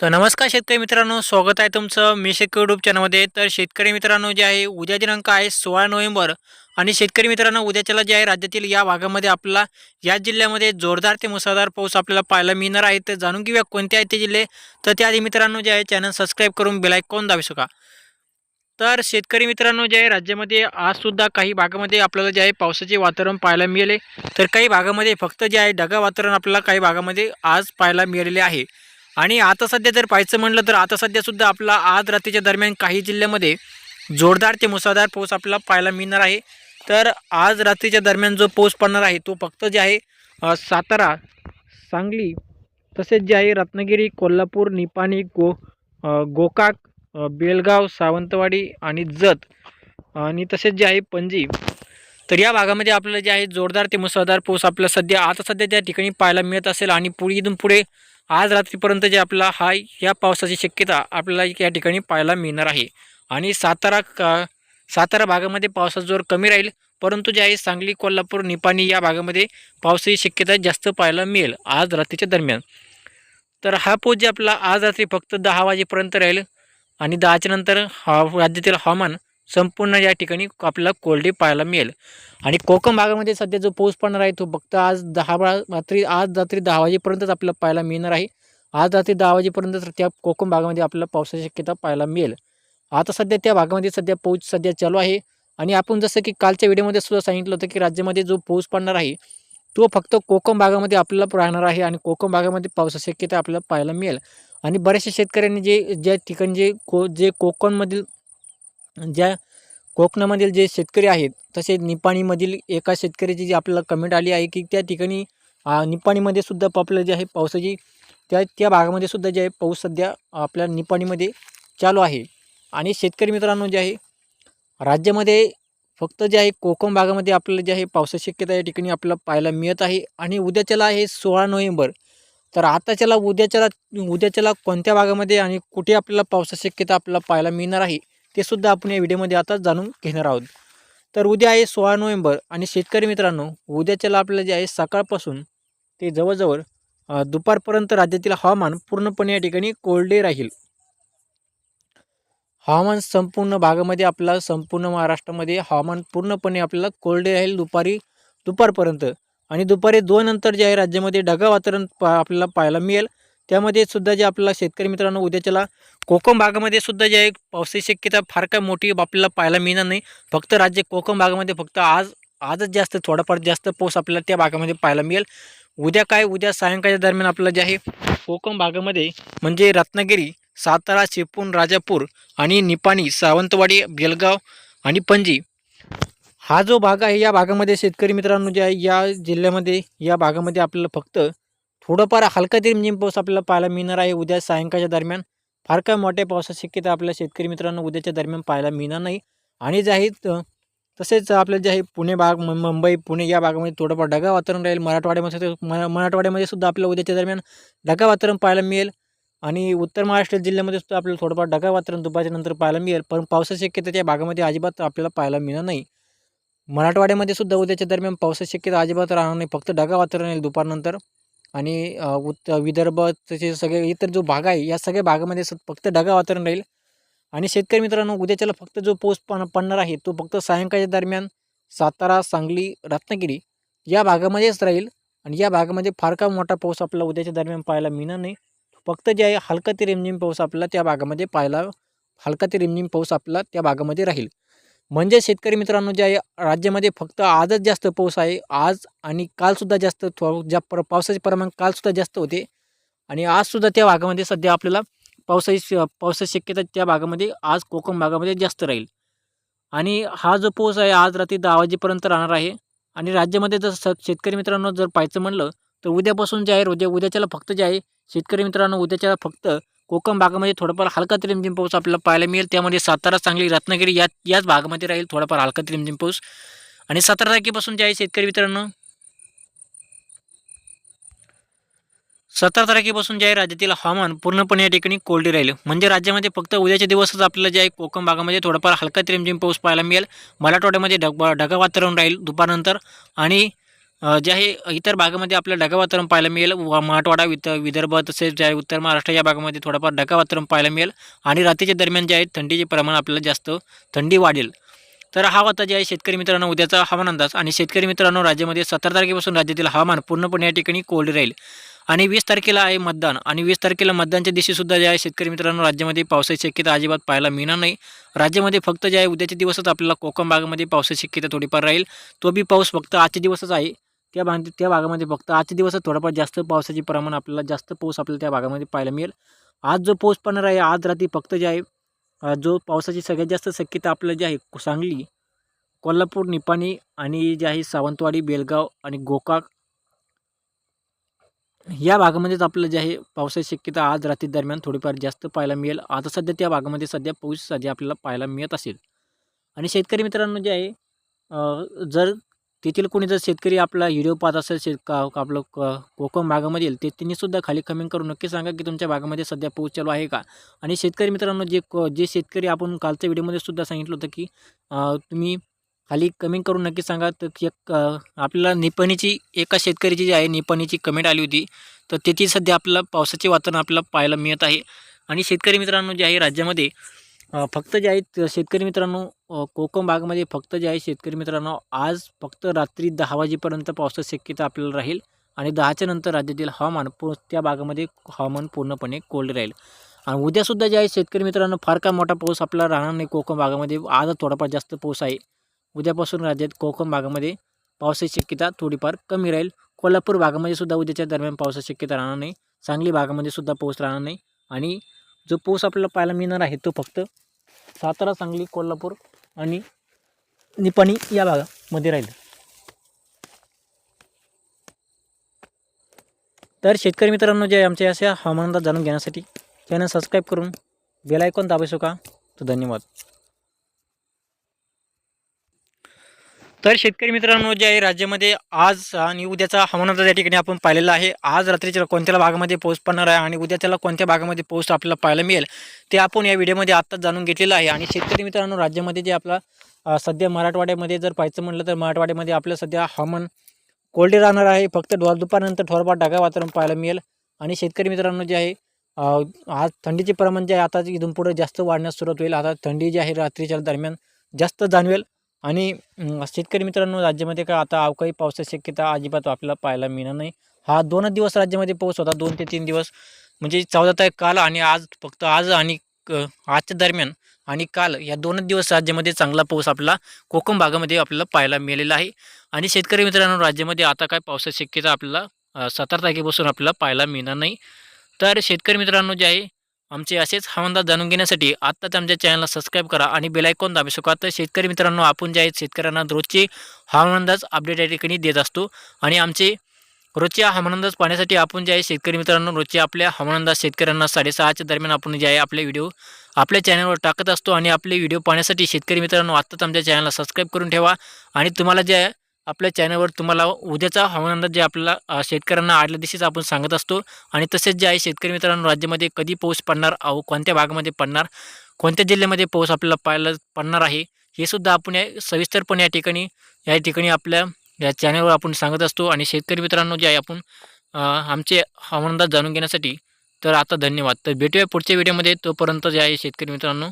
तर नमस्कार शेतकरी मित्रांनो स्वागत आहे तुमचं मी शेतकरी यूट्यूब चॅनलमध्ये. तर शेतकरी मित्रांनो जे आहे उद्या दिनांक आहे सोळा नोव्हेंबर आणि शेतकरी मित्रांनो उद्याच्याला जे आहे राज्यातील या भागामध्ये आपला या जिल्ह्यामध्ये जोरदार ते मुसळधार पाऊस आपल्याला पाहायला मिळणार आहे. तर जाणून घेऊया कोणते आहेत ते जिल्हे. तर त्याआधी मित्रांनो जे आहे चॅनल सबस्क्राईब करून बेलायकॉन दाबू शका तर शेतकरी मित्रांनो जे आहे राज्यामध्ये आजसुद्धा काही भागामध्ये आपल्याला जे आहे पावसाचे वातावरण पाहायला मिळाले. तर काही भागामध्ये फक्त जे आहे ढगा वातावरण आपल्याला काही भागामध्ये आज पाहायला मिळालेले आहे. आणि आता सध्या जर पाहायचं म्हणलं तर आता सध्यासुद्धा आपला आज रात्रीच्या दरम्यान काही जिल्ह्यामध्ये जोरदार ते मुसळधार पाऊस आपल्याला पाहायला मिळणार आहे. तर आज रात्रीच्या दरम्यान जो पाऊस पडणार आहे तो फक्त जे आहे सातारा सांगली तसेच जे आहे रत्नागिरी कोल्हापूर निपाणी गो गोकाक बेलगाव सावंतवाडी आणि जत आणि तसेच जे आहे पणजी तर या भागामध्ये आपल्याला जे आहे जोरदार ते मुसळधार पाऊस आपल्याला सध्या आता सध्या त्या ठिकाणी पाहायला मिळत असेल आणि पुढे इथून पुढे आज रात्रीपर्यंत जे आपला हा या पावसाची शक्यता आपल्याला या ठिकाणी पाहायला मिळणार आहे. आणि सातारा का सातारा भागामध्ये पावसाचा जोर कमी राहील परंतु जे आहे सांगली कोल्हापूर निपाणी या भागामध्ये पावसाची शक्यता जास्त पाहायला मिळेल आज रात्रीच्या दरम्यान. तर हा पाऊस जे आपला आज रात्री फक्त दहा वाजेपर्यंत राहील आणि दहाच्या नंतर हा राज्यातील हवामान संपूर्ण या ठिकाणी आपल्याला कोरडे पाहायला मिळेल. आणि कोकण भागामध्ये सध्या जो पाऊस पडणार आहे तो फक्त आज दहा रात्री आज रात्री दहा वाजेपर्यंतच आपल्याला पाहायला मिळणार आहे. आज रात्री दहा वाजेपर्यंत त्या कोकण भागामध्ये आपल्याला पावसाची शक्यता पाहायला मिळेल. आता सध्या त्या भागामध्ये सध्या पाऊस सध्या चालू आहे. आणि आपण जसं की कालच्या व्हिडिओमध्ये सुद्धा सांगितलं होतं की राज्यामध्ये जो पाऊस पडणार आहे तो फक्त कोकण भागामध्ये आपल्याला राहणार आहे आणि कोकण भागामध्ये पावसाची शक्यता आपल्याला पाहायला मिळेल. आणि बऱ्याचशा शेतकऱ्यांनी जे ज्या ठिकाणी जे को जे कोकणमधील ज्या कोकणामधील जे शेतकरी आहेत तसेच निपाणीमधील एका शेतकऱ्याची जी आपल्याला कमेंट आली आहे की त्या ठिकाणी निपाणीमध्ये सुद्धा आपलं जे आहे पावसाची त्या त्या भागामध्ये सुद्धा जे आहे पाऊस सध्या आपल्या निपाणीमध्ये चालू आहे. आणि शेतकरी मित्रांनो जे आहे राज्यामध्ये फक्त जे आहे कोकण भागामध्ये आपल्याला जे आहे पावसाची शक्यता या ठिकाणी आपल्याला पाहायला मिळत आहे. आणि उद्याच्याला आहे सोळा नोव्हेंबर. तर आताच्याला उद्याच्याला उद्याच्याला कोणत्या भागामध्ये आणि कुठे आपल्याला पावसाची शक्यता आपल्याला पाहायला मिळणार आहे? ते सुद्धा आपण या व्हिडिओमध्ये आता जाणून घेणार आहोत. तर उद्या आहे सोळा नोव्हेंबर आणि शेतकरी मित्रांनो उद्याच्याला आपल्याला जे आहे सकाळपासून ते जवळजवळ दुपारपर्यंत राज्यातील हवामान पूर्णपणे या ठिकाणी कोरडे राहील. हवामान संपूर्ण भागामध्ये आपला संपूर्ण महाराष्ट्रामध्ये हवामान पूर्णपणे आपल्याला कोरडे राहील दुपारी दुपारपर्यंत. आणि दुपारी दोन नंतर जे आहे राज्यामध्ये ढगा वातावरण पा आपल्याला पाहायला मिळेल. त्यामध्ये सुद्धा जे आपल्याला शेतकरी मित्रांनो उद्याच्याला कोकम भागामध्ये सुद्धा जे आहे पावसाची शक्यता फार काय मोठी आपल्याला पाहायला मिळणार नाही. फक्त राज्य कोकम भागामध्ये फक्त आज आजच जास्त थोडाफार जास्त पाऊस आपल्याला त्या भागामध्ये पाहायला मिळेल. उद्या काय उद्या सायंकाळच्या दरम्यान आपल्याला जे आहे कोकम भागामध्ये म्हणजे रत्नागिरी सातारा चिपळूण राजापूर आणि निपाणी सावंतवाडी बेलगाव आणि पणजी हा जो भाग आहे या भागामध्ये शेतकरी मित्रांनो जे आहे या जिल्ह्यामध्ये या भागामध्ये आपल्याला फक्त थोडंफार हलका ते रिमझिम पाऊस आपल्याला पाहायला मिळणार आहे. उद्या सायंकाळच्या दरम्यान फार काय मोठ्या पावसाची शक्यता आपल्या शेतकरी मित्रांनो उद्याच्या दरम्यान पाहायला मिळणार नाही. आणि जे आहे तसेच आपले जे आहे पुणे भाग मुंबई पुणे या भागामध्ये थोडंफार ढगा वातावरण राहील. मराठवाड्यामध्ये म- मराठवाड्यामध्ये सुद्धा आपल्याला उद्याच्या दरम्यान ढगा वातावरण पाहायला मिळेल. आणि उत्तर महाराष्ट्र जिल्ह्यामध्ये सुद्धा आपल्याला थोडंफार ढगा वातावरण दुपारच्या नंतर पाहायला मिळेल. पण पावसाची शक्यता त्या भागामध्ये अजिबात आपल्याला पाहायला मिळणार नाही. मराठवाड्यामध्ये सुद्धा उद्याच्या दरम्यान पावसाची शक्यता अजिबात राहणार नाही. फक्त ढगा वातावरण येईल दुपारनंतर. आणि उत्त उत विदर्भ तसे सगळे इतर जो भाग आहे या सगळ्या भागामध्ये स- फक्त ढगा वातावरण राहील. आणि शेतकरी मित्रांनो उद्याच्याला फक्त जो पाऊस पण पडणार आहे तो फक्त सायंकाळच्या दरम्यान सातारा सांगली रत्नागिरी या भागामध्येच राहील. आणि या भागामध्ये फार का मोठा पाऊस आपल्याला उद्याच्या दरम्यान पाहायला मिळणार नाही. फक्त जे आहे हलका ते रिमझिम पाऊस आपल्याला त्या भागामध्ये पाहायला हलका ते रिमझिम पाऊस आपला त्या भागामध्ये राहील. म्हणजे शेतकरी मित्रांनो जे आहे राज्यामध्ये फक्त आजच जास्त पाऊस आहे आज आणि कालसुद्धा जास्त थो ज्या प्र पावसाचे प्रमाण कालसुद्धा जास्त होते आणि आजसुद्धा त्या भागामध्ये सध्या आपल्याला पावसाची श- पावसाची शक्यता त्या भागामध्ये आज कोकण भागामध्ये जास्त राहील. आणि हा जो पाऊस आहे आज रात्री दहा वाजेपर्यंत राहणार आहे आणि राज्यामध्ये जर स शेतकरी मित्रांनो जर पाहायचं म्हणलं तर उद्यापासून जे आहे उद्या उद्याच्याला फक्त जे आहे शेतकरी मित्रांनो उद्याच्याला फक्त कोकण भागामध्ये थोडाफार हलका ते रिमझिम पाऊस आपल्याला पाहायला मिळेल. त्यामध्ये सातारा सांगली रत्नागिरी या याच भागामध्ये राहील थोडाफार हलका ते रिमझिम पाऊस. आणि सतरा तारखेपासून जे आहे शेतकरी मित्रांनो सतरा तारखेपासून जे आहे राज्यातील हवामान पूर्णपणे या ठिकाणी कोरडे राहील. म्हणजे राज्यामध्ये फक्त उद्याच्या दिवसच आपल्याला जे आहे कोकण भागामध्ये थोडाफार हलका ते रिमझिम पाऊस पाहायला मिळेल. मराठवाड्यामध्ये ढग ढगा वातावरण राहील दुपारनंतर. आणि जे आहे इतर भागामध्ये आपल्याला ढगाळ वातावरण पाहायला मिळेल व मराठवाडा वित विदर्भ तसेच जे आहे उत्तर महाराष्ट्र या भागामध्ये थोडाफार ढगाळ वातावरण पाहायला मिळेल आणि रात्रीच्या दरम्यान जे आहे थंडीचे प्रमाण आपल्याला जास्त थंडी वाढेल. तर हा होता जे आहे शेतकरी मित्रांनो उद्याचा हवामान अंदाज. आणि शेतकरी मित्रांनो राज्यामध्ये सतरा तारखेपासून राज्यातील हवामान पूर्णपणे या ठिकाणी कोल्ड राहील. आणि वीस तारखेला आहे मतदान. आणि वीस तारखेला मतदानच्या दिवशीसुद्धा जे आहे शेतकरी मित्रांनो राज्यामध्ये पावसाची शक्यता अजिबात पाहायला मिळणार नाही. राज्यामध्ये फक्त जे आहे उद्याचे दिवसच आपल्याला कोकण भागामध्ये पावसाची शक्यता थोडीफार राहील. तो बी पाऊस फक्त आजचे दिवसच आहे. त्या भाग त्या भागामध्ये फक्त आजच्या दिवसात थोडाफार जास्त पावसाचे प्रमाण आपल्याला जास्त पाऊस आपल्याला त्या भागामध्ये पाहायला मिळेल. आज जो पाऊस पडणार आहे आज रात्री फक्त जे आहे जो पावसाची सगळ्यात जास्त शक्यता आपलं जे आहे सांगली कोल्हापूर निपाणी आणि जे आहे सावंतवाडी बेलगाव आणि गोकाक या भागामध्येच आपलं जे आहे पावसाची शक्यता आज रात्री दरम्यान थोडीफार जास्त पाहायला मिळेल. आता सध्या त्या भागामध्ये सध्या पाऊस सध्या आपल्याला पाहायला मिळत असेल. आणि शेतकरी मित्रांनो जे आहे जर तेथील कोणी जर शेतकरी आपला व्हिडिओ पाहत असेल शेत का आपलं क कोकण भागामधील ते त्यांनीसुद्धा खाली कमेंट करून नक्की सांगा की तुमच्या भागामध्ये सध्या पाऊस चालू आहे का? आणि शेतकरी मित्रांनो जे क जे शेतकरी आपण कालच्या व्हिडिओमध्ये सुद्धा सांगितलं होतं की तुम्ही खाली कमेंट करून नक्की सांगा. तर की एक आपल्याला निपणीची एका शेतकऱ्याची जी आहे निपाणीची कमेंट आली होती. तर तेथील सध्या आपल्याला पावसाचे वातावरण आपल्याला पाहायला मिळत आहे. आणि शेतकरी मित्रांनो जे आहे राज्यामध्ये फक्त जे आहेत शेतकरी मित्रांनो कोकम भागामध्ये फक्त जे आहे शेतकरी मित्रांनो आज फक्त रात्री दहा वाजेपर्यंत पावसाची शक्यता आपल्याला राहील आणि दहाच्या नंतर राज्यातील हवामान पू त्या भागामध्ये हवामान पूर्णपणे कोल्ड राहील. आणि उद्यासुद्धा जे आहे शेतकरी मित्रांनो फार काय मोठा पाऊस आपल्याला राहणार नाही कोकण भागामध्ये आज थोडाफार जास्त पाऊस आहे. उद्यापासून राज्यात कोकण भागामध्ये पावसाची शक्यता थोडीफार कमी राहील. कोल्हापूर भागामध्ये सुद्धा उद्याच्या दरम्यान पावसाची शक्यता राहणार नाही. सांगली भागामध्ये सुद्धा पाऊस राहणार नाही. आणि जो पाऊस आपल्याला पाहायला मिळणार आहे तो फक्त सातारा सांगली कोल्हापूर आणि निपाणी या भागामध्ये राहील. तर शेतकरी मित्रांनो जे आमच्या अशा हवामानात जाणून घेण्यासाठी चॅनल सबस्क्राईब करून बेलायकॉन दाबायचो का? तर धन्यवाद. तर शेतकरी मित्रांनो जे आहे राज्यामध्ये आज आणि उद्याचा हवामानाचा त्या ठिकाणी आपण पाहिलेला आहे. आज रात्रीच्या कोणत्या भागामध्ये पाऊस पडणार आहे आणि उद्याच्याला कोणत्या भागामध्ये पाऊस आपल्याला पाहायला मिळेल ते आपण या व्हिडिओमध्ये आत्ताच जाणून घेतलेलं आहे. आणि शेतकरी मित्रांनो राज्यामध्ये जे आपला सध्या मराठवाड्यामध्ये जर पाहायचं म्हटलं तर मराठवाड्यामध्ये आपलं सध्या हवामान कोल्डे राहणार आहे. फक्त दुपार दुपारनंतर थोडंफार ढगाळ वातावरण पाहायला मिळेल. आणि शेतकरी मित्रांनो जे आहे आज थंडीचे प्रमाण जे आहे आता इथून पुढे जास्त वाढण्यास सुरुवात होईल. आता थंडी जी आहे रात्रीच्या दरम्यान जास्त जाणवेल. आणि शेतकरी मित्रांनो राज्यामध्ये काय आता अवकाळी पावसाची शक्यता अजिबात आपल्याला पाहायला मिळणार नाही. हा दोनच दिवस राज्यामध्ये पाऊस होता दोन ते तीन दिवस. म्हणजे चौदा तारीख काल आणि आज फक्त आज आणि क- आजच्या दरम्यान आणि काल या दोनच दिवस राज्यामध्ये चांगला पाऊस आपला कोकण भागामध्ये आपल्याला पाहायला मिळालेला आहे. आणि शेतकरी मित्रांनो राज्यामध्ये आता काय पावसाची शक्यता आपल्याला सतरा तारखेपासून आपल्याला पाहायला मिळणार नाही. तर शेतकरी मित्रांनो जे आहे आमचे असेच हवानदार जाणून घेण्यासाठी आत्ताच आमच्या चॅनलला सबस्क्राईब करा आणि बेलायकॉन दाबी शका तर शेतकरी मित्रांनो आपण जे आहेत शेतकऱ्यांना रोजचे हवामानंदाज अपडेट या ठिकाणी देत असतो. आणि आमचे रोजच्या हवामानंदाज पाहण्यासाठी आपण जे आहे शेतकरी मित्रांनो रोजचे आपल्या हवामानंदाज शेतकऱ्यांना साडेसहाच्या दरम्यान आपण जे आहे आपले व्हिडिओ आपल्या चॅनलवर टाकत असतो. आणि आपले व्हिडिओ पाहण्यासाठी शेतकरी मित्रांनो आत्ताच आमच्या चॅनलला सबस्क्राईब करून ठेवा. आणि तुम्हाला जे आपल्या चॅनलवर तुम्हाला उद्याचा हवामान अंदाज जे आपल्याला शेतकऱ्यांना आडल्या दिवशीच आपण सांगत असतो. आणि तसेच जे आहे शेतकरी मित्रांनो राज्यामध्ये कधी पाऊस पडणार अहो कोणत्या भागामध्ये पडणार कोणत्या जिल्ह्यामध्ये पाऊस आपल्याला पाहायला पडणार आहे हे सुद्धा आपण या सविस्तरपणे या ठिकाणी या ठिकाणी आपल्या या चॅनलवर आपण सांगत असतो. आणि शेतकरी मित्रांनो जे आहे आपण आमचे हवामान अंदाज जाणून घेण्यासाठी तर आता धन्यवाद. तर भेटूया पुढच्या व्हिडिओमध्ये. तोपर्यंत जे आहे शेतकरी मित्रांनो